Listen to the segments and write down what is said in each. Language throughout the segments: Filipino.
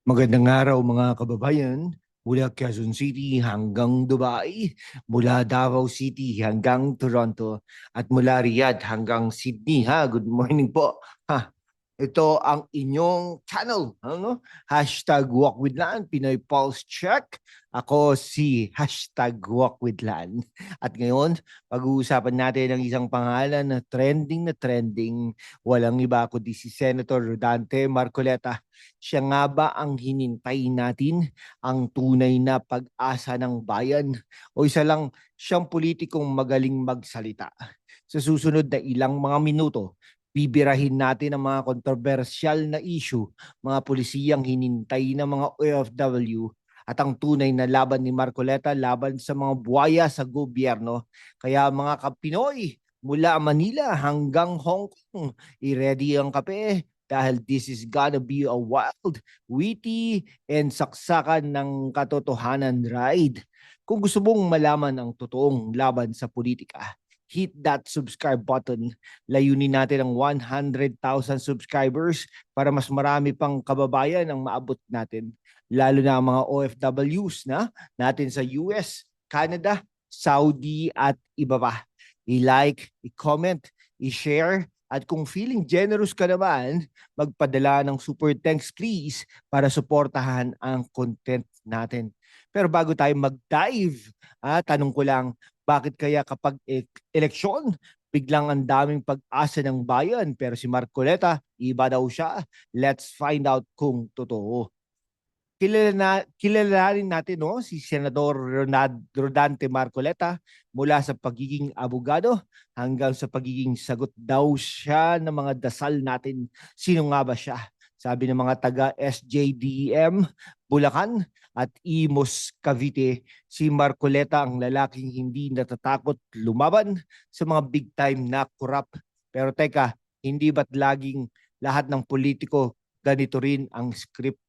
Magandang araw mga kababayan. Mula Quezon City hanggang Dubai, mula Davao City hanggang Toronto, at mula Riyadh hanggang Sydney. Ha? Good morning po. Ha? Ito ang inyong channel. Ano? Hashtag Walk with Lan, Pinoy Pulse Check. Ako si hashtag Walk with Lan. At ngayon, pag-uusapan natin ang isang pangalan na trending na trending. Walang iba kundi si Senator Rodante Marcoleta. Siya nga ba ang hinintay natin ang tunay na pag-asa ng bayan o isa lang siyang politikong magaling magsalita. Sa susunod na ilang mga minuto, bibirahin natin ang mga kontrobersyal na issue, mga pulisiyang hinintay ng mga OFW at ang tunay na laban ni Marcoleta laban sa mga buwaya sa gobyerno. Kaya mga kapinoy, mula Manila hanggang Hong Kong, i-ready ang kape dahil this is gonna be a wild, witty, and saksakan ng katotohanan ride. Kung gusto mong malaman ang totoong laban sa politika, hit that subscribe button. Layunin natin ang 100,000 subscribers para mas marami pang kababayan ang maabot natin. Lalo na ang mga OFWs na natin sa US, Canada, Saudi at iba pa. I-like, i-comment, i-share at kung feeling generous ka naman, magpadala ng super thanks please para suportahan ang content natin. Pero bago tayo mag-dive, ah, tanong ko lang, bakit kaya kapag e- eleksyon, biglang ang daming pag-asa ng bayan pero si Marcoleta, iba daw siya. Let's find out kung totoo. Kilala na, kilalanin natin no, si Senador Ronald Rodante Marcoleta mula sa pagiging abogado hanggang sa pagiging sagot daw siya ng mga dasal natin. Sino nga ba siya? Sabi ng mga taga SJDM, Bulacan at Imos Cavite, si Marcoleta ang lalaking hindi natatakot lumaban sa mga big time na kurap. Pero teka, hindi ba't laging lahat ng politiko ganito rin ang script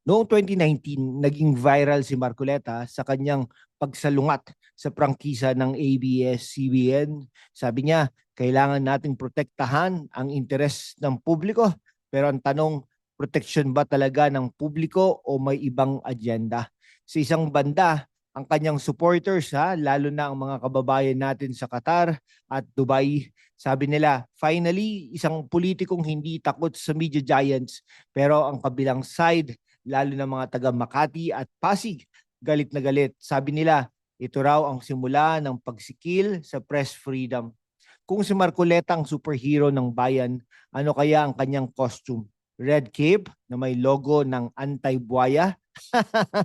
Noong 2019, naging viral si Marcoleta sa kanyang pagsalungat sa prangkisa ng ABS-CBN. Sabi niya, kailangan nating protektahan ang interes ng publiko. Pero ang tanong, protection ba talaga ng publiko o may ibang agenda? Sa isang banda, ang kanyang supporters, ha, lalo na ang mga kababayan natin sa Qatar at Dubai, sabi nila, finally, isang politikong hindi takot sa media giants, pero ang kabilang side, lalo na mga taga Makati at Pasig. Galit na galit. Sabi nila, ito raw ang simula ng pagsikil sa press freedom. Kung si Marcoleta ang superhero ng bayan, ano kaya ang kanyang costume? Red cape na may logo ng anti-buaya?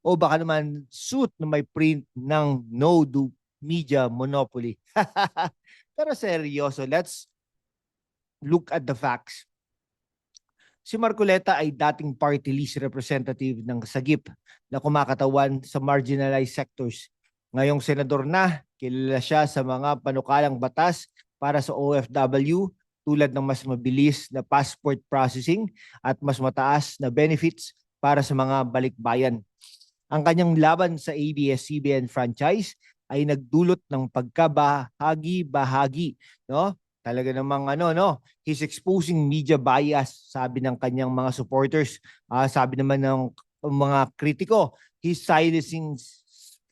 o baka naman suit na may print ng no do media monopoly? Pero seryoso, let's look at the facts. Si Marcoleta ay dating party list representative ng Sagip na kumakatawan sa marginalized sectors. Ngayong senador na, kilala siya sa mga panukalang batas para sa OFW tulad ng mas mabilis na passport processing at mas mataas na benefits para sa mga balikbayan. Ang kanyang laban sa ABS-CBN franchise ay nagdulot ng pagkabahagi-bahagi, no? Talaga namang ano no, he's exposing media bias, sabi ng kanyang mga supporters. Ah, sabi naman ng mga kritiko, he's silencing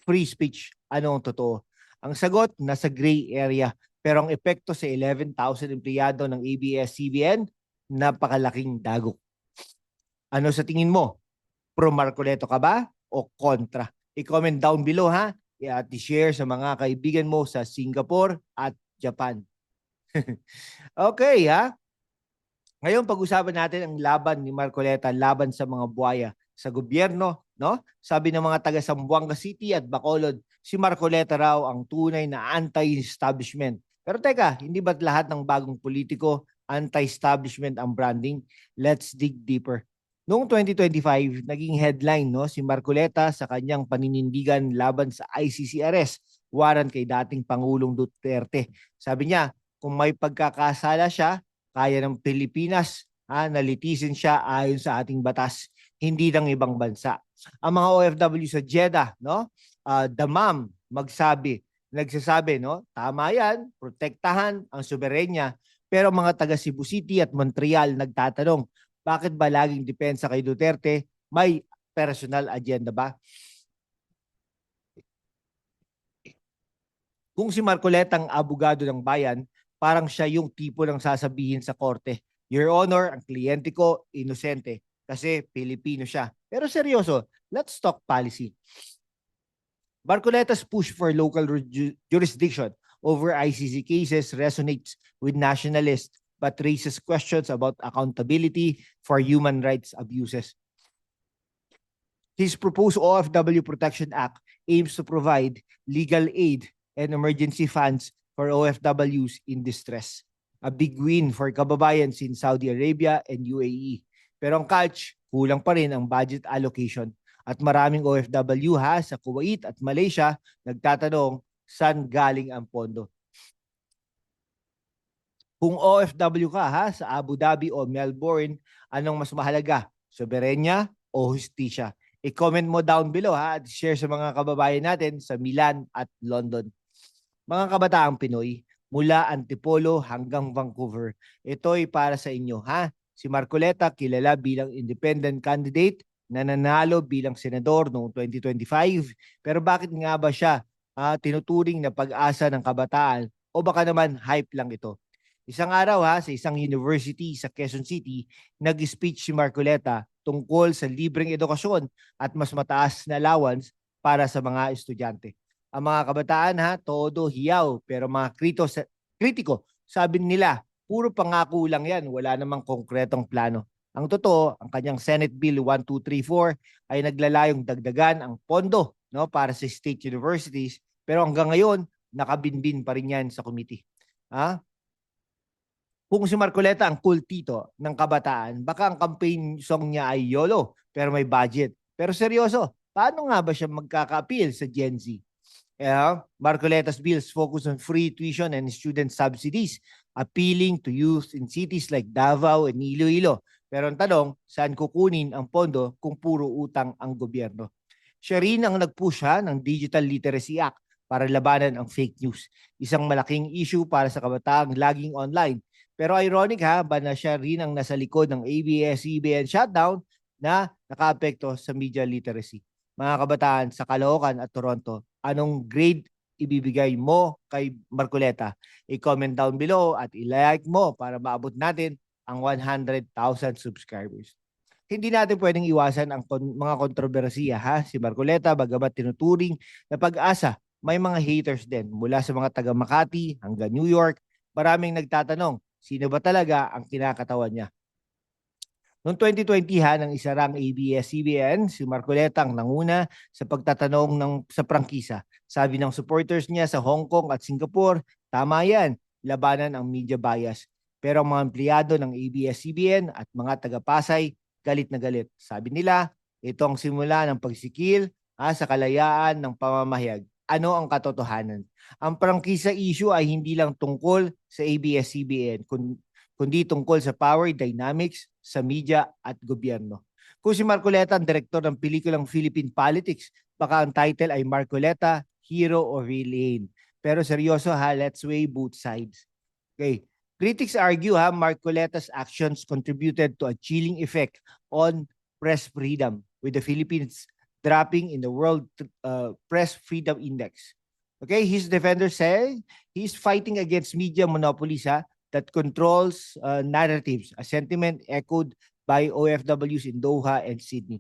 free speech. Ano ang totoo? Ang sagot, nasa gray area. Pero ang epekto sa 11,000 empleyado ng ABS-CBN, napakalaking dagok. Ano sa tingin mo? Pro Marcoleto ka ba o kontra? I-comment down below ha at i-share sa mga kaibigan mo sa Singapore at Japan. okay ha. Ngayon pag-usapan natin ang laban ni Marcoleta laban sa mga buhaya sa gobyerno, no? Sabi ng mga taga Sambuanga City at Bacolod, si Marcoleta raw ang tunay na anti-establishment. Pero teka, hindi ba't lahat ng bagong politiko anti-establishment ang branding? Let's dig deeper. Noong 2025, naging headline no si Marcoleta sa kanyang paninindigan laban sa ICCRS, warrant kay dating Pangulong Duterte. Sabi niya, kung may pagkakasala siya, kaya ng Pilipinas ha, nalitisin siya ayon sa ating batas, hindi ng ibang bansa. Ang mga OFW sa Jeddah, no? Uh, damam magsabi, nagsasabi, no? Tama 'yan, protektahan ang soberenya. Pero mga taga Cebu City at Montreal nagtatanong, Bakit ba laging depensa kay Duterte? May personal agenda ba? Kung si Marcoleta ang abogado ng bayan, parang siya yung tipo ng sasabihin sa korte. Your Honor, ang kliyente ko, inosente. Kasi Pilipino siya. Pero seryoso, let's talk policy. Marcoleta's push for local ju- jurisdiction over ICC cases resonates with nationalists but raises questions about accountability for human rights abuses. His proposed OFW Protection Act aims to provide legal aid and emergency funds for OFWs in distress. A big win for kababayans in Saudi Arabia and UAE. Pero ang catch, kulang pa rin ang budget allocation at maraming OFW ha sa Kuwait at Malaysia nagtatanong saan galing ang pondo. Kung OFW ka ha sa Abu Dhabi o Melbourne, anong mas mahalaga? Soberenya o hustisya? I-comment mo down below ha at share sa mga kababayan natin sa Milan at London. Mga kabataang Pinoy, mula Antipolo hanggang Vancouver, ito ay para sa inyo ha. Si Marcoleta kilala bilang independent candidate na nanalo bilang senador noong 2025. Pero bakit nga ba siya ah, tinuturing na pag-asa ng kabataan o baka naman hype lang ito? Isang araw ha, sa isang university sa Quezon City, nag-speech si Marcoleta tungkol sa libreng edukasyon at mas mataas na allowance para sa mga estudyante. Ang mga kabataan ha, todo hiyaw, pero mga krito, kritiko, sabi nila, puro pangako lang yan, wala namang konkretong plano. Ang totoo, ang kanyang Senate Bill 1234 ay naglalayong dagdagan ang pondo no, para sa state universities, pero hanggang ngayon, nakabinbin pa rin yan sa committee. Ha? Kung si Marcoleta ang cool tito ng kabataan, baka ang campaign song niya ay YOLO, pero may budget. Pero seryoso, paano nga ba siya magkaka-appeal sa Gen Z? Yeah, Marcoleta's bills focus on free tuition and student subsidies, appealing to youth in cities like Davao and Iloilo. Pero ang tanong, saan kukunin ang pondo kung puro utang ang gobyerno? Siya rin ang nag-push ha, ng Digital Literacy Act para labanan ang fake news. Isang malaking issue para sa kabataang laging online. Pero ironic ha, ba na siya rin ang nasa likod ng ABS-CBN shutdown na nakaapekto sa media literacy. Mga kabataan sa Caloocan at Toronto, anong grade ibibigay mo kay Marcoleta? I-comment down below at i-like mo para maabot natin ang 100,000 subscribers. Hindi natin pwedeng iwasan ang kon- mga kontrobersiya ha. Si Marcoleta bagamat tinuturing na pag-asa, may mga haters din mula sa mga taga Makati hanggang New York. Maraming nagtatanong, sino ba talaga ang kinakatawan niya? Noong 2020 ha, nang isarang ABS-CBN, si Marcoleta ang nanguna sa pagtatanong ng, sa prangkisa. Sabi ng supporters niya sa Hong Kong at Singapore, tama yan, labanan ang media bias. Pero ang mga empleyado ng ABS-CBN at mga taga-Pasay, galit na galit. Sabi nila, ito ang simula ng pagsikil ha, sa kalayaan ng pamamahayag. Ano ang katotohanan? Ang prangkisa issue ay hindi lang tungkol sa ABS-CBN, kundi tungkol sa power dynamics sa media at gobyerno. Kung si Marcoleta ang direktor ng pelikulang Philippine Politics, baka ang title ay Marcoleta, Hero or Villain. Pero seryoso ha, let's weigh both sides. Okay. Critics argue ha, Marcoleta's actions contributed to a chilling effect on press freedom with the Philippines dropping in the World uh, Press Freedom Index. Okay, his defenders say he's fighting against media monopolies ha, that controls uh, narratives, a sentiment echoed by OFWs in Doha and Sydney.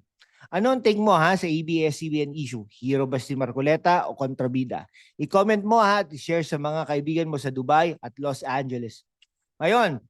Ano ang take mo ha sa ABS-CBN issue? Hero ba si Marcoleta o kontrabida? I-comment mo ha at share sa mga kaibigan mo sa Dubai at Los Angeles. Ngayon,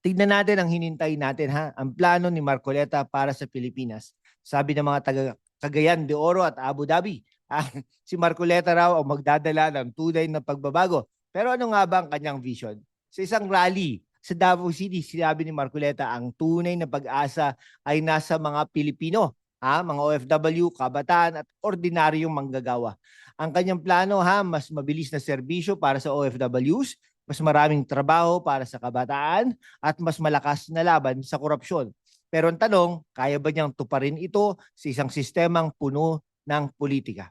tignan natin ang hinintay natin ha. Ang plano ni Marcoleta para sa Pilipinas. Sabi ng mga taga Cagayan de Oro at Abu Dhabi, ah, si Marcoleta raw ang magdadala ng tunay na pagbabago. Pero ano nga ba ang kanyang vision? Sa isang rally sa Davao City, sinabi ni Marcoleta ang tunay na pag-asa ay nasa mga Pilipino, ha, mga OFW, kabataan at ordinaryong manggagawa. Ang kanyang plano ha, mas mabilis na serbisyo para sa OFWs, mas maraming trabaho para sa kabataan at mas malakas na laban sa korupsyon. Pero ang tanong, kaya ba niyang tuparin ito sa isang sistemang puno ng politika?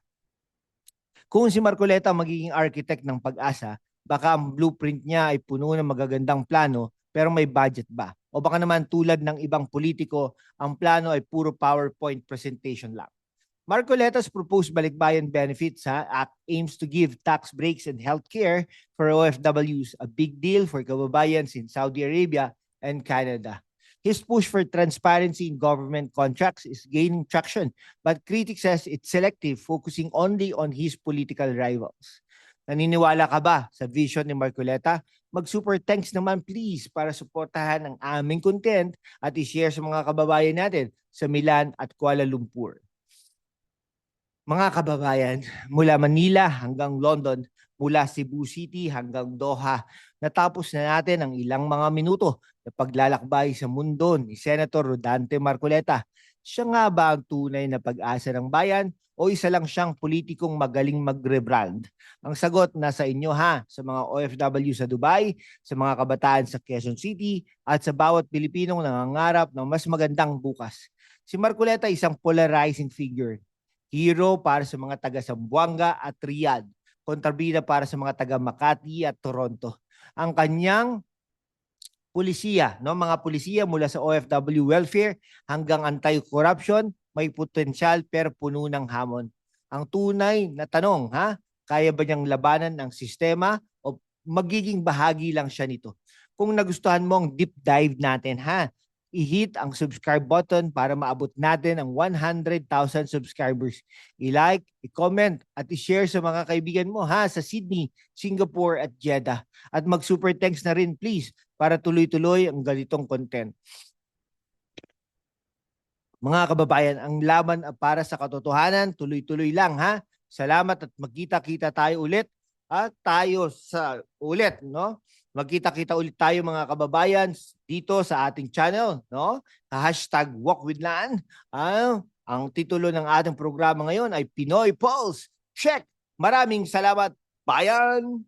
Kung si Marcoleta magiging architect ng pag-asa, baka ang blueprint niya ay puno ng magagandang plano pero may budget ba? O baka naman tulad ng ibang politiko, ang plano ay puro PowerPoint presentation lang. Marcoleta's proposed balikbayan benefits ha, act aims to give tax breaks and healthcare for OFWs, a big deal for kababayans in Saudi Arabia and Canada. His push for transparency in government contracts is gaining traction, but critics says it's selective, focusing only on his political rivals. Naniniwala ka ba sa vision ni Marcoleta? Mag-super thanks naman please para suportahan ang aming content at i-share sa mga kababayan natin sa Milan at Kuala Lumpur. Mga kababayan, mula Manila hanggang London, mula Cebu City hanggang Doha, natapos na natin ang ilang mga minuto na paglalakbay sa mundo ni Senator Rodante Marcoleta. Siya nga ba ang tunay na pag-asa ng bayan o isa lang siyang politikong magaling mag-rebrand? Ang sagot nasa inyo ha, sa mga OFW sa Dubai, sa mga kabataan sa Quezon City, at sa bawat Pilipinong nangangarap ng mas magandang bukas. Si Marcoleta isang polarizing figure. Hero para sa mga taga Zamboanga at Riyadh. Kontrabida para sa mga taga Makati at Toronto. Ang kanyang pulisiya, no, mga pulisiya mula sa OFW welfare hanggang anti-corruption, may potensyal pero puno ng hamon. Ang tunay na tanong, ha, kaya ba niyang labanan ang sistema o magiging bahagi lang siya nito? Kung nagustuhan mo ang deep dive natin, ha, i-hit ang subscribe button para maabot natin ang 100,000 subscribers. I-like, i-comment at i-share sa mga kaibigan mo ha sa Sydney, Singapore at Jeddah. At mag-super thanks na rin please para tuloy-tuloy ang ganitong content. Mga kababayan, ang laban para sa katotohanan, tuloy-tuloy lang ha. Salamat at magkita-kita tayo ulit at tayo sa ulit, no? Magkita-kita ulit tayo mga kababayan dito sa ating channel, no? Hashtag Walk with Lan. Ah, ang titulo ng ating programa ngayon ay Pinoy Pulse. Check! Maraming salamat, bayan!